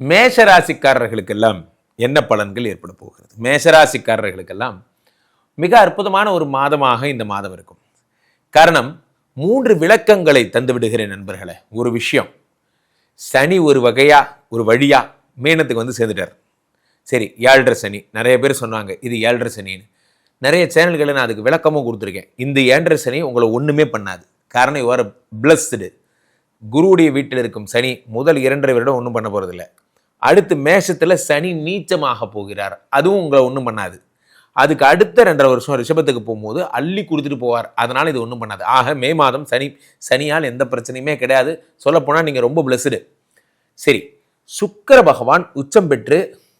மேஷராசிக்காரர்களுக்கெல்லாம் என்ன பலன்கள் ஏற்பட போகிறது? மேஷராசிக்காரர்களுக்கெல்லாம் மிக அற்புதமான ஒரு மாதமாக இந்த மாதம் இருக்கும். காரணம் மூன்று விளக்கங்களை தந்து விடுகிறேன் நண்பர்களே. ஒரு விஷயம் சனி ஒரு வகையா ஒரு வழியா மீனத்துக்கு வந்து சேர்ந்துட்டார். சரி ஏழரை சனி. நிறைய பேர் சொன்னாங்க இது ஏழரை சனின்னு. நிறைய சேனல்களை நான் அதுக்கு விளக்கமும் கொடுத்துருக்கேன். இந்த ஏழரை சனி உங்களை ஒன்றுமே பண்ணாது. காரணம் யுவர் பிளஸ்டு குருவுடைய வீட்டில் இருக்கும் சனி முதல் இரண்டரை வருடம் ஒன்றும் பண்ண போகிறதில்ல அடுத்து மேஷத்தில் சனி நீச்சமாக போகிறார். அதுவும் உங்களை ஒன்றும் பண்ணாது. அதுக்கு அடுத்த ரெண்டரை வருஷம் ரிஷபத்துக்கு போகும்போது அள்ளி கொடுத்துட்டு போவார். அதனால் இது ஒன்றும் பண்ணாது. ஆக மே மாதம் சனி சனியால் எந்த பிரச்சனையுமே கிடையாது. சொல்லப்போனால் நீங்கள் ரொம்ப பிளஸ்டு சரி சுக்கர பகவான் உச்சம் பெற்று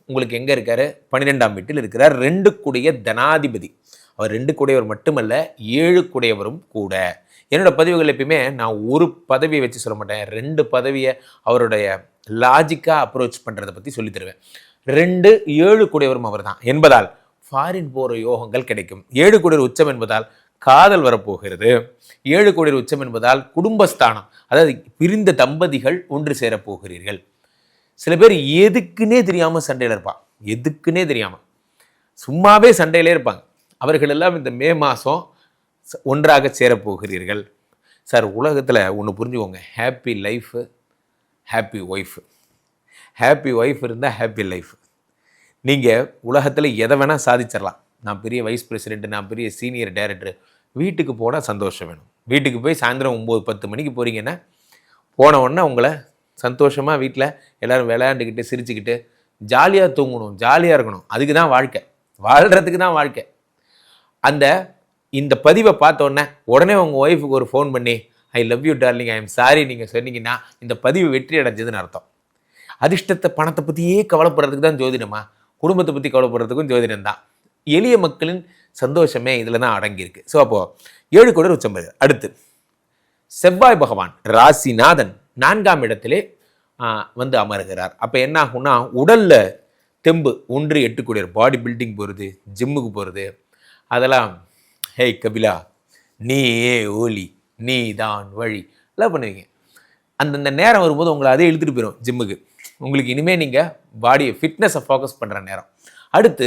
உங்களுக்கு எங்கே இருக்காரு? பன்னிரெண்டாம் வீட்டில் இருக்கிறார். ரெண்டு கூடிய தனாதிபதி. அவர் ரெண்டு கூடையவர் மட்டுமல்ல ஏழு கூடையவரும் கூட. என்னோடய பதிவுகள் எப்பயுமே நான் ஒரு பதவியை வச்சு சொல்ல மாட்டேன். ரெண்டு பதவியை அவருடைய லாஜிக்காக அப்ரோச் பண்ணுறதை பற்றி சொல்லித் தருவேன். ரெண்டு ஏழு கூடியவரும் அவர் தான் என்பதால் ஃபாரின் போகிற யோகங்கள் கிடைக்கும். ஏழு கோடியர் உச்சம் என்பதால் காதல் வரப்போகிறது. ஏழு கோடி உச்சம் என்பதால் குடும்பஸ்தானம் அதாவது பிரிந்த தம்பதிகள் ஒன்று சேரப் போகிறீர்கள். சில பேர் எதுக்குன்னே தெரியாமல் சண்டையில் இருப்பான் எதுக்குன்னே தெரியாமல் சும்மாவே சண்டையிலே இருப்பாங்க. அவர்கள் எல்லாம் இந்த மே மாதம் ஒன்றாக சேரப் போகிறீர்கள். சார் உலகத்தில் ஒன்று புரிஞ்சுக்கோங்க. Happy life happy wife happy wife இருந்தால் ஹாப்பி லைஃப் நீங்கள் உலகத்தில் எதை வேணால் சாதிச்சிடலாம் நான் பெரிய வைஸ் பிரசிடென்ட் நான் பெரிய சீனியர் டைரக்டர் வீட்டுக்கு போனால் சந்தோஷம் வேணும். வீட்டுக்கு போய் சாயந்தரம் ஒம்பது பத்து மணிக்கு போகிறீங்கன்னா போன உடனே உங்களை சந்தோஷமாக வீட்டில் எல்லோரும் விளையாண்டுக்கிட்டு சிரிச்சுக்கிட்டு ஜாலியாக தூங்கணும் ஜாலியாக இருக்கணும். அதுக்கு தான் வாழ்க்கை. வாழ்கிறதுக்கு தான் வாழ்க்கை. அந்த இந்த பதிவை பார்த்தோன்னே உடனே உங்கள் ஒய்ஃபுக்கு ஒரு ஃபோன் பண்ணி I love you darling I am sorry நீங்கள் சொன்னீங்கன்னா இந்த பதிவு வெற்றி அடைஞ்சதுன்னு அர்த்தம். அதிர்ஷ்டத்தை பணத்தை பற்றியே கவலைப்படுறதுக்கு தான் ஜோதிடமா? குடும்பத்தை பற்றி கவலைப்படுறதுக்கும் ஜோதிடம் தான். எளிய மக்களின் சந்தோஷமே இதில் தான் அடங்கியிருக்கு. ஸோ அப்போது ஏழு கோடர் உச்சம் அடுத்து செவ்வாய் பகவான் ராசிநாதன் நான்காம் இடத்திலே வந்து அமருகிறார். அப்போ என்ன ஆகும்னா உடலில் தெம்பு ஒன்று எட்டு கோடி பாடி பில்டிங் போகிறது ஜிம்முக்கு போகிறது அதெல்லாம் ஹேய் கபிலா நீ ஏ ஓலி. நீ தான் வழி. எல்லாம் பண்ணுவீங்க. அந்தந்த நேரம் வரும்போது உங்களை அதே இழுத்துட்டு போயிடும் ஜிம்முக்கு. உங்களுக்கு இனிமேல் நீங்கள் பாடியை ஃபிட்னஸை ஃபோக்கஸ் பண்ணுற நேரம். அடுத்து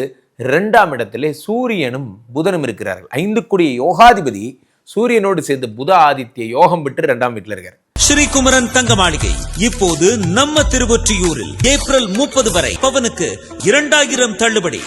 ரெண்டாம் இடத்திலே சூரியனும் புதனும் இருக்கிறார்கள். ஐந்து கூடிய யோகாதிபதி சூரியனோடு சேர்ந்து புத ஆதித்ய யோகம் பெற்று ரெண்டாம் வீட்டில் இருக்கார். ஸ்ரீகுமரன் தங்க மாளிகை இப்போது நம்ம திருவொற்றியூரில் ஏப்ரல் முப்பது வரை பவனுக்கு இரண்டாயிரம் தள்ளுபடி.